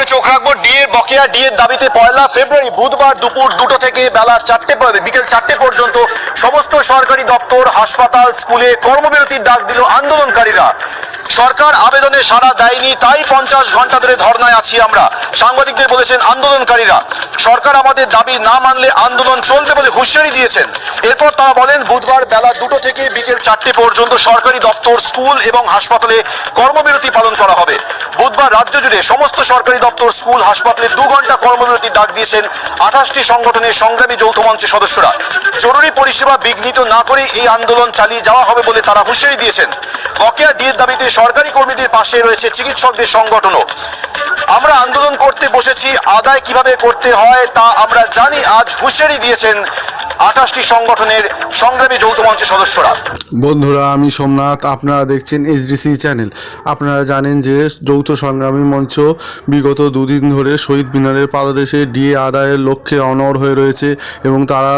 খবরে চোখ রাখব। ডিএর বকেয়া ডিএর দাবিতে পয়লা ফেব্রুয়ারি বুধবার দুপুর দুটো থেকে বেলা চারটে বিকেল চারটে পর্যন্ত সমস্ত সরকারি দপ্তর, হাসপাতাল, স্কুলে কর্মবিরতির ডাক দিল আন্দোলনকারীরা। সরকার আবেদনে সাড়া দেয়নি, তাই পঞ্চাশ ঘণ্টা ধরে ধর্নায় আছি আমরা, সাংবাদিকদের বলেছেন আন্দোলনকারীরা। সরকার আমাদের দাবি না মানলে আন্দোলন চলবে বলে হুঁশিয়ারি দিয়েছেন। এরপর তারা বলেন, বুধবার বেলা দুটো থেকে বিকেল চারটে পর্যন্ত সরকারি দপ্তর, স্কুল এবং হাসপাতালে কর্মবিরতি পালন করা হবে। বুধবার রাজ্য জুড়ে সমস্ত সরকারি দপ্তর স্কুল হাসপাতালে দু ঘণ্টা কর্মবিরতির ডাক দিয়েছেন আঠাশটি সংগঠনের সংগ্রামী যৌথ মঞ্চের সদস্যরা। জরুরি পরিষেবা বিঘ্নিত না করে এই আন্দোলন চালিয়ে যাওয়া হবে বলে তারা হুঁশিয়ারি দিয়েছেন। বকেয়া ডিএর দাবিতে সরকারি কর্মীদের পাশে রয়েছে চিকিৎসকদের সংগঠনও। আমরা আন্দোলন করতে বসেছি, আদায় কীভাবে করতে হয় তা আমরা জানি, আজ হুঁশিয়ারি দিয়েছেন আঠাশটি সংগঠনের সংগ্রামী যৌথ মঞ্চের সদস্যরা। বন্ধুরা, আমি সোমনাথ, আপনারা দেখছেন এইচডিসি চ্যানেল। আপনারা জানেন যে যৌথ সংগ্রামী মঞ্চ বিগত দুদিন ধরে শহীদ মিনারের পাদদেশে ডিএ আদায়ের লক্ষ্যে অনড় হয়ে রয়েছে এবং তারা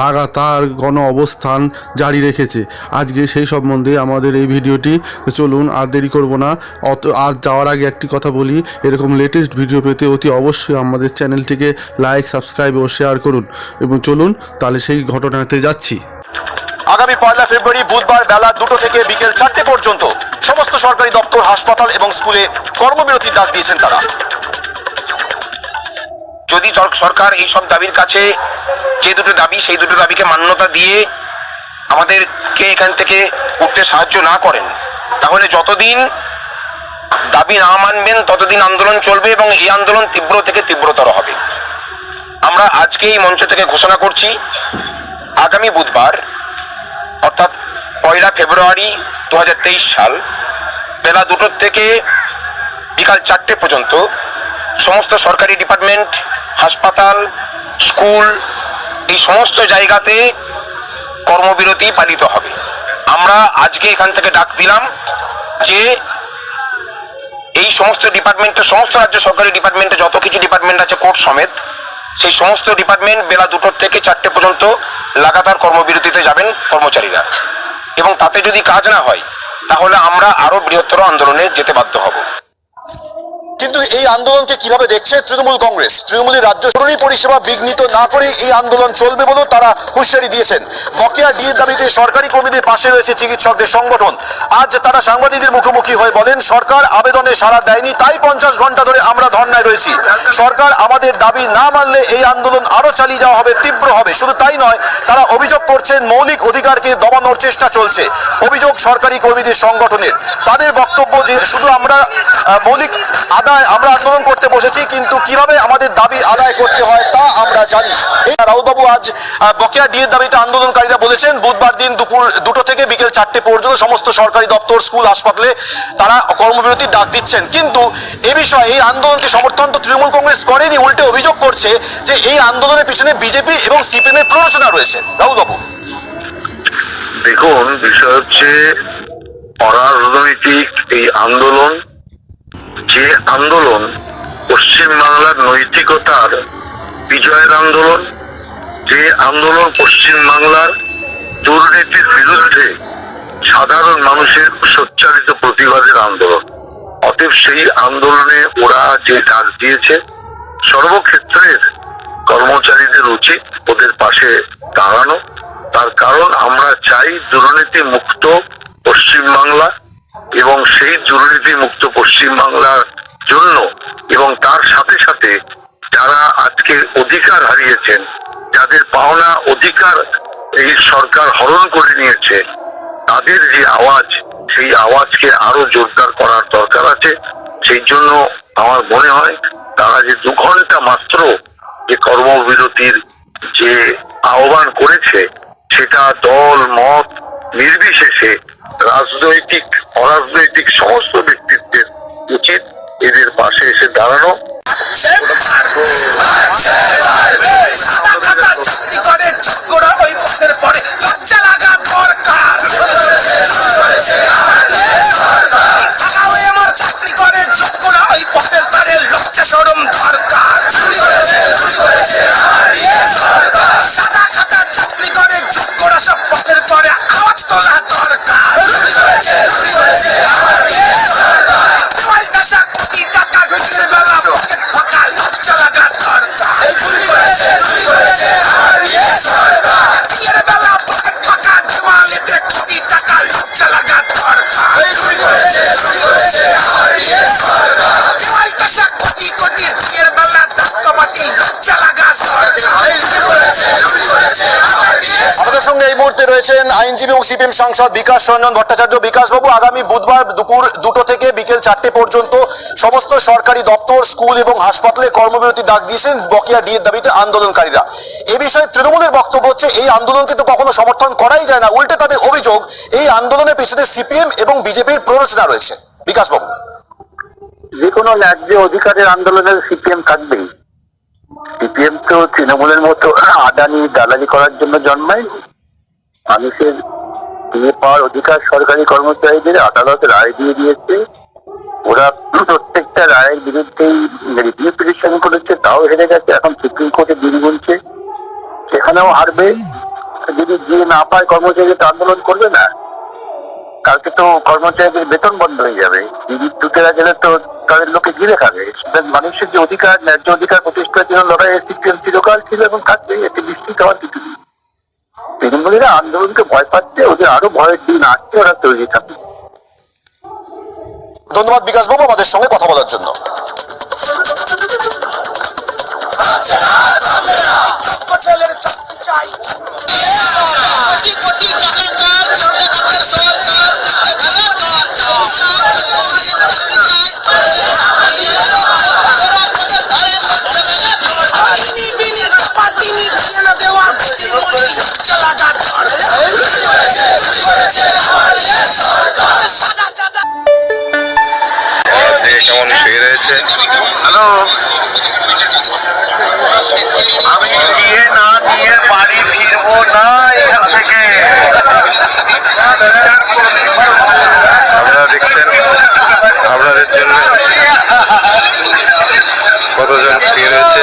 লাগাতার গণ অবস্থান জারি রেখেছে। আজকে সেই সম্বন্ধে আমাদের এই ভিডিওটি চলুন আর দেরি করব না। অত আজ যাওয়ার আগে একটি কথা বলি, এরকম লেটেস্ট ভিডিও পেতে অতি অবশ্যই আমাদের চ্যানেলটিকে লাইক সাবস্ক্রাইব ও শেয়ার করুন। এবং চলুন, তাহলে সেই ঘটনাতে যাচ্ছি। আগামী পয়লা ফেব্রুয়ারি বুধবার বেলা দুটো থেকে বিকেল চারটে পর্যন্ত সমস্ত সরকারি দপ্তর, হাসপাতাল এবং স্কুলে কর্মবিরতির ডাক দিয়েছেন তারা। যদি সরকার এই সব দাবির কাছে যে দুটো দাবি, সেই দুটো দাবিকে মান্যতা দিয়ে আমাদেরকে এখান থেকে উঠতে সাহায্য না করেন, তাহলে যতদিন দাবি না মানবেন, ততদিন আন্দোলন চলবে এবং এই আন্দোলন তীব্র থেকে তীব্রতর হবে। আমরা আজকে এই মঞ্চ থেকে ঘোষণা করছি, আগামী বুধবার, অর্থাৎ পয়লা ফেব্রুয়ারি দু হাজার তেইশ সাল, বেলা দুটোর থেকে বিকাল চারটে পর্যন্ত সমস্ত সরকারি ডিপার্টমেন্ট, হাসপাতাল, স্কুল, এই সমস্ত জায়গাতে কর্মবিরতি পালিত হবে। আমরা আজকে এখান থেকে ডাক দিলাম যে এই সমস্ত ডিপার্টমেন্টে, সমস্ত রাজ্য সরকারি ডিপার্টমেন্টে যত কিছু ডিপার্টমেন্ট আছে কোর্ট সমেত সেই সমস্ত ডিপার্টমেন্ট বেলা দুটোর থেকে চারটে পর্যন্ত লাগাতার কর্মবিরতিতে যাবেন কর্মচারীরা। এবং তাতে যদি কাজ না হয়, তাহলে আমরা আরও বৃহত্তর আন্দোলনে যেতে বাধ্য হব। কিন্তু এই আন্দোলনকে কীভাবে দেখছে তৃণমূল কংগ্রেস? তৃণমূলের রাজ্য জরুরি পরিষেবা বিঘ্নিত না করে এই আন্দোলন চলবে বলেও তারা হুঁশিয়ারি দিয়েছেন। বকেয়া ডিএর দাবিতে সরকারি কর্মীদের পাশে রয়েছে চিকিৎসকদের সংগঠন। আজ তারা সাংবাদিকদের মুখোমুখি হয়ে বলেন, সরকার আবেদনে সাড়া দেয়নি, তাই পঞ্চাশ ঘণ্টা ধরে আমরা ধর্নায় রয়েছি। সরকার আমাদের দাবি না মানলে এই আন্দোলন আরও চালিয়ে যাওয়া হবে, তীব্র হবে। শুধু তাই নয়, তারা অভিযোগ করছেন, মৌলিক অধিকারকে দমানোর চেষ্টা চলছে। অভিযোগ সরকারি কর্মীদের সংগঠনের। তাদের বক্তব্য যে শুধু আমরা মৌলিক আদায় আমরা আন্দোলন করতে বসেছি, কিন্তু কীভাবে আমাদের দাবি আদায় করতে হয় তা আমরা জানি। রাউতবাবু আজ বকেয়া ডিএর দাবিতে আন্দোলনকারীরা বলেছেন, বুধবার দিন দুপুর দুটো থেকে বিকেল চারটে পর্যন্ত সমস্ত সরকারি দপ্তর, স্কুল, হাসপাতালে তারা কর্মবিরতির ডাক দিচ্ছেন। কিন্তু এ বিষয়ে এই আন্দোলনকে সমর্থন তো তৃণমূল কংগ্রেস করেনি, উল্টে অভিযোগ করছে যে এই আন্দোলনের পিছনে বিজেপি এবং সিপিএম এর প্ররোচনা রয়েছে। রাহুলবাবু দেখুন, বিষয় হচ্ছে অরাজনৈতিক এই আন্দোলন, যে আন্দোলন পশ্চিমবাংলার নৈতিকতার বিজয়ের আন্দোলন, যে আন্দোলন পশ্চিমবাংলার দুর্নীতির বিরুদ্ধে সাধারণ মানুষের সোচ্চারিত প্রতিবাদের আন্দোলন। অতএব সেই আন্দোলনে ওরা যে ডাক দিয়েছে, সর্বক্ষেত্রের কর্মচারীদের উচিত ওদের পাশে দাঁড়ানো। তার কারণ আমরা চাই দুর্নীতি মুক্ত পশ্চিমবাংলা এবং সেই দুর্নীতি মুক্ত পশ্চিমবাংলার জন্য এবং তার সাথে সাথে যারা আজকে অধিকার হারিয়েছেন, যাদের পাওনা অধিকার এই সরকার হরণ করে নিয়েছে, তাদের যে আওয়াজ, সেই আওয়াজকে আরও জোরদার করার দরকার আছে। সেই জন্য আমার মনে হয় তারা যে দু ঘণ্টা মাত্র যে কর্মবিরতির যে আহ্বান করেছে, সেটা দল, মত নির্বিশেষে রাজনৈতিক অরাজনৈতিক সমস্ত ব্যক্তিত্বের উচিত এদের পাশে এসে দাঁড়ানো। এই মুহূর্তে রয়েছেন আইনজীবী এবং সিপিএম সাংসদ বিকাশ রঞ্জন ভট্টাচার্য। বিকাশ বাবু, আগামী বুধবার দুপুর দুটো থেকে বিকেল চারটে পর্যন্ত সমস্ত সরকারি দপ্তর, স্কুল এবং হাসপাতালে কর্মবিরতি ডাক দিয়েছেন বকেয়া ডিএর দাবিতে আন্দোলনকারীরা। এ বিষয়ে তৃণমূলের বক্তব্য হচ্ছে, এই আন্দোলনকে তো কখনো সমর্থন করাই যায় না। উল্টে তাদের অভিযোগ, এই আন্দোলনের পেছনে সিপিএম এবং বিজেপির প্ররোচনা রয়েছে। বিকাশ বাবু। যে কোনো ন্যায্য অধিকারের আন্দোলনের সিপিএম থাকবেই। সিপিএম তো তৃণমূলের মতো আদানি দালালি করার জন্য জন্মায়নি মানুষের দিয়ে পাওয়ার অধিকার সরকারি কর্মচারীদের আদালত রায় দিয়ে দিয়েছে। ওরা প্রত্যেকটা রায়ের বিরুদ্ধেই রিভিউ পিটিশন করেছে, তাও হেরে গেছে। এখন সুপ্রিম কোর্টে দিন গুনছে। সেখানেও হারবে। যদি যে না পায় কর্মচারীদের আন্দোলন করবে না। কালকে তো কর্মচারীদের বেতন বন্ধ হয়ে যাবে। দিদির দুটেরা গেলে তো তাদের লোকে ঘিরে খাবে। মানুষের যে অধিকার, ন্যায্য অধিকার প্রতিষ্ঠার জন্য লড়াই সিপিএম চিরকাল ছিল এবং থাকবে। এতে নিশ্চিত হওয়ার কিছু নেই। তৃণমূলীরা আন্দোলনকে ভয় পাচ্ছে ওদের আরও ভয়ের দিন আসছে ওরা তৈরি থাকবে। ধন্যবাদ বিকাশ বাবু আমাদের সঙ্গে কথা বলার জন্য। চাই। হ্যালো? আমি নিয়ে না নিয়ে বাড়ি ফিরবো না এখান থেকে। আপনারা দেখছেন আপনাদের জন্য কতজন রয়েছে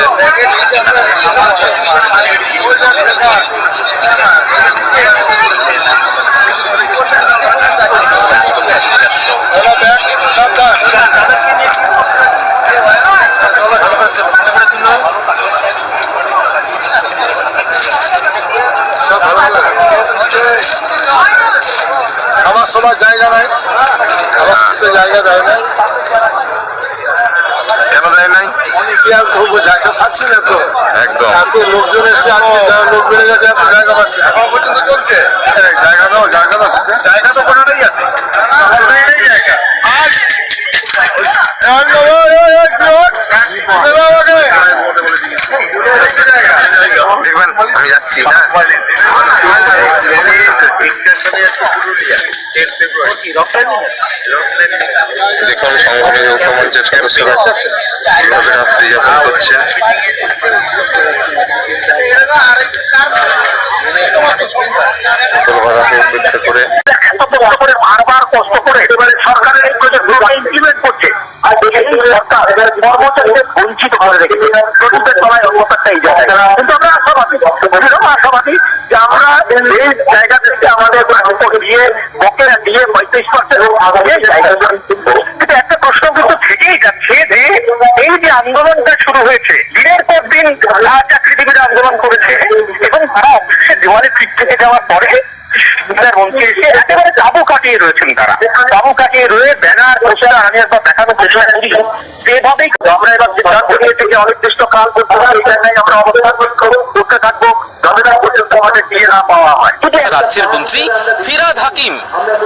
আমার সবার জায়গা নাই আমার তো জায়গা দেয় না কেন দেয় নাই কি আর করব জায়গা পাচ্ছি না তো একদম এত লোকজন এসে আজকে যারা লোক বেড়ে গেছে এত জায়গা পাচ্ছি না। পর্যন্ত চলছে জায়গা দাও জায়গা দাও জায়গা তো কোনোটাই আছে দেখবেন আমি যাচ্ছি হ্যাঁ দেখুন সংগ্রামী যৌথ মঞ্চের সদস্যরা কীভাবে রাত্রি যাপন করছেন শীতলভাড়াকে উপেক্ষা করে। এত কষ্ট করে বারবার কষ্ট করে এবারে সরকারের ইমপ্লিমেন্ট করছে। এই সরকার কিন্তু একটা প্রশ্ন কিন্তু থেকেই যাচ্ছে যে এই যে আন্দোলনটা শুরু হয়েছে দিনের পর দিন চাকরিজীবীরা আন্দোলন করেছে, এবং তারা অফিসে দেওয়ালে ঠিক থেকে যাওয়ার পরে মন্ত্রী একেবারে কাটিয়ে রয়েছেন তারা। কাটিয়ে রয়ে ব্যানার, পোস্টার আমি একবার দেখানো চেষ্টা করি। সেভাবেই আমরা এবার সিদ্ধান্ত নিয়েছি যে অনির্দিষ্ট কাল জায়গায় আমরা অবস্থান থাকব। রাজ্যের মন্ত্রী ফিরাদ হাকিম,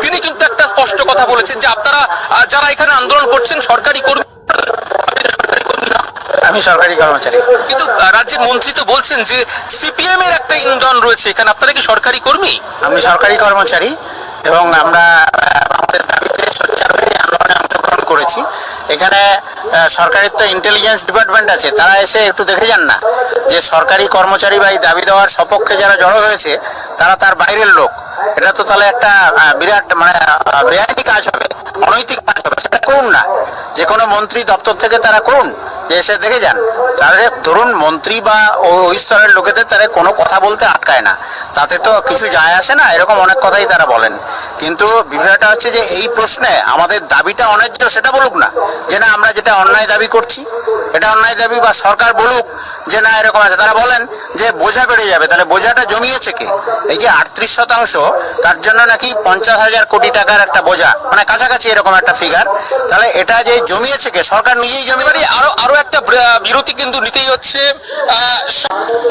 তিনি কিন্তু একটা স্পষ্ট কথা বলেছেন যে আপনারা যারা এখানে আন্দোলন করছেন, সরকারি কর্মী আমি সরকারি কর্মচারী। কিন্তু রাজ্যের মন্ত্রী তো বলছেন যে সিপিএম এর একটা ইন্ধন রয়েছে, এখানে আপনারা কি সরকারি কর্মী? আমি সরকারি কর্মচারী এবং আমরা আমাদের দাবিতে আন্দোলনে অংশগ্রহণ করেছি। এখানে সরকারের তো ইন্টেলিজেন্স ডিপার্টমেন্ট আছে, তারা এসে একটু দেখে যান না যে সরকারি কর্মচারী বা এই দাবি দেওয়ার সপক্ষে যারা জড়ো হয়েছে, তারা তার বাইরের লোক। এটা তো তাহলে একটা বিরাট মানে বেআইনি কাজ হবে, অনৈতিক কাজ হবে, সেটা করুন না। যে কোনো মন্ত্রী দপ্তর থেকে তারা করুন এসে দেখে যান। তাদের ধরুন মন্ত্রী বা ওই স্তরের লোকেদের তারা কোনো কথা বলতে আটকায় না। তাতে তো কিছু যায় আসে না, এরকম অনেক কথাই তারা বলেন। কিন্তু বিষয়টা হচ্ছে যে এই প্রশ্নে আমাদের দাবিটা অন্যায্য, সেটা বলুক না। যে না, আমরা যেটা অন্যায় দাবি করছি, এটা অন্যায় দাবি বা সরকার বলুক, যে না, এরকম আছে। তারা বলেন যে বোঝা বেড়ে যাবে। তাহলে বোঝাটা জমিয়েছে কে? এই যে আটত্রিশ শতাংশ, তার জন্য নাকি পঞ্চাশ হাজার কোটি টাকার একটা বোঝা মানে কাছাকাছি এরকম একটা ফিগার তাহলে এটা যে জমিয়েছে কে? সরকার নিজেই জমিয়ে আরও আরও একটা বিরতি কিন্তু নিতেই হচ্ছে।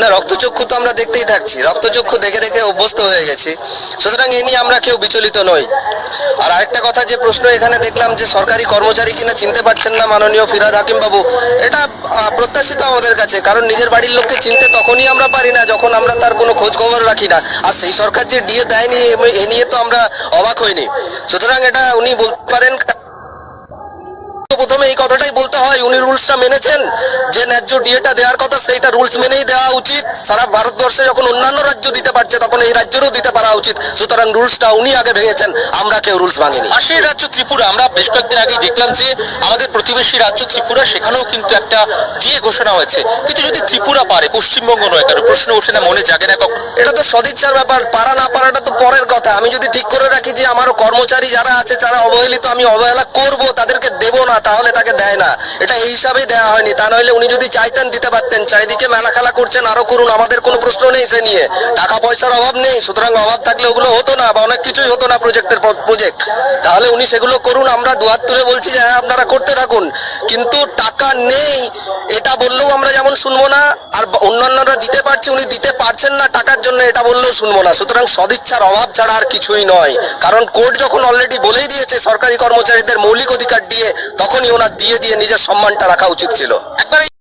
না, রক্তচক্ষু তো আমরা দেখতেই থাকছি। রক্তচক্ষু দেখে দেখে অভ্যস্ত হয়ে গেছি। সুতরাং এ নিয়ে আমরা কেউ বিচলিত নই। আর আরেকটা কথা, যে প্রশ্ন এখানে দেখলাম, যে সরকারি কর্মচারী কিনা চিনতে পারছেন না মাননীয় ফিরাদ হাকিম বাবু এটা প্রত্যাশিত আমাদের কাছে। কারণ নিজের বাড়ির লোককে চিনতে তখনই আমরা পারি না, যখন আমরা তার কোনো খোঁজ খবর রাখি না। আর সেই সরকার যে ডিএ দেয়নি, এ নিয়ে তো আমরা অবাক হইনি। সুতরাং এটা উনি বলতে পারেন বলতে হয় উনি রুলসটা মেনেছেন যে ন্যায্য ডিএটা দেওয়ার কথা সেইটা রুলস মেনেই দেওয়া উচিত। সারা ভারতবর্ষে যখন অন্যান্য রাজ্য দিতে পারছে তখন এই রাজ্যেরও দিতে পারা উচিত। সুতরাং রুলসটা উনি আগে ভেঙেছেন আমরা কেউ রুলস ভাঙিনি। পাশের রাজ্য ত্রিপুরা আমরা বেশ কয়েকদিন আগেই দেখলাম যে আমাদের প্রতিবেশী রাজ্য ত্রিপুরা সেখানেও কিন্তু একটা দিয়ে ঘোষণা হয়েছে। কিন্তু যদি ত্রিপুরা পারে পশ্চিমবঙ্গ নয় কেন প্রশ্ন ওঠে না মনে জাগে না কখন। এটা তো সদিচ্ছার ব্যাপার পারা না পারাটা তো পরের কথা। আমি যদি ঠিক করে রাখি যে আমারও কর্মচারী যারা আছে যারা অবহেলিত আমি অবহেলা করব তাদেরকে দেব না তাহলে তাকে দেয় না। এটা এই হিসাবেই দেওয়া হয়নি। তা নইলে উনি যদি চাইতেন, দিতে পারতেন। চারিদিকে মেলা খেলা করছেন, আরও করুন, আমাদের কোনো প্রশ্ন নেই সে নিয়ে। টাকা পয়সার অভাব নেই, সুতরাং অভাব থাকলে ওগুলো হতো না বা অনেক কিছুই হতো না প্রজেক্টের প্রজেক্ট তাহলে উনি সেগুলো করুন, আমরা দুহাত তুলে বলছি যে হ্যাঁ আপনারা করতে থাকুন। কিন্তু টাকা নেই, এটা বললেও আমরা যেমন শুনব না অন্যান্যরা দিতে পারছে, উনি দিতে পারছেন না, টাকার জন্য এটা বললেও শুনব না। সুতরাং সদিচ্ছার অভাব ছাড়া আর কিছুই নয়। কারণ কোর্ট যখন অলরেডি বলেই দিয়েছে, সরকারি কর্মচারীদের মৌলিক অধিকার দিয়ে, তখনই ওনার দিয়ে দিয়ে নিজের সম্মানটা রাখা উচিত ছিল। একবার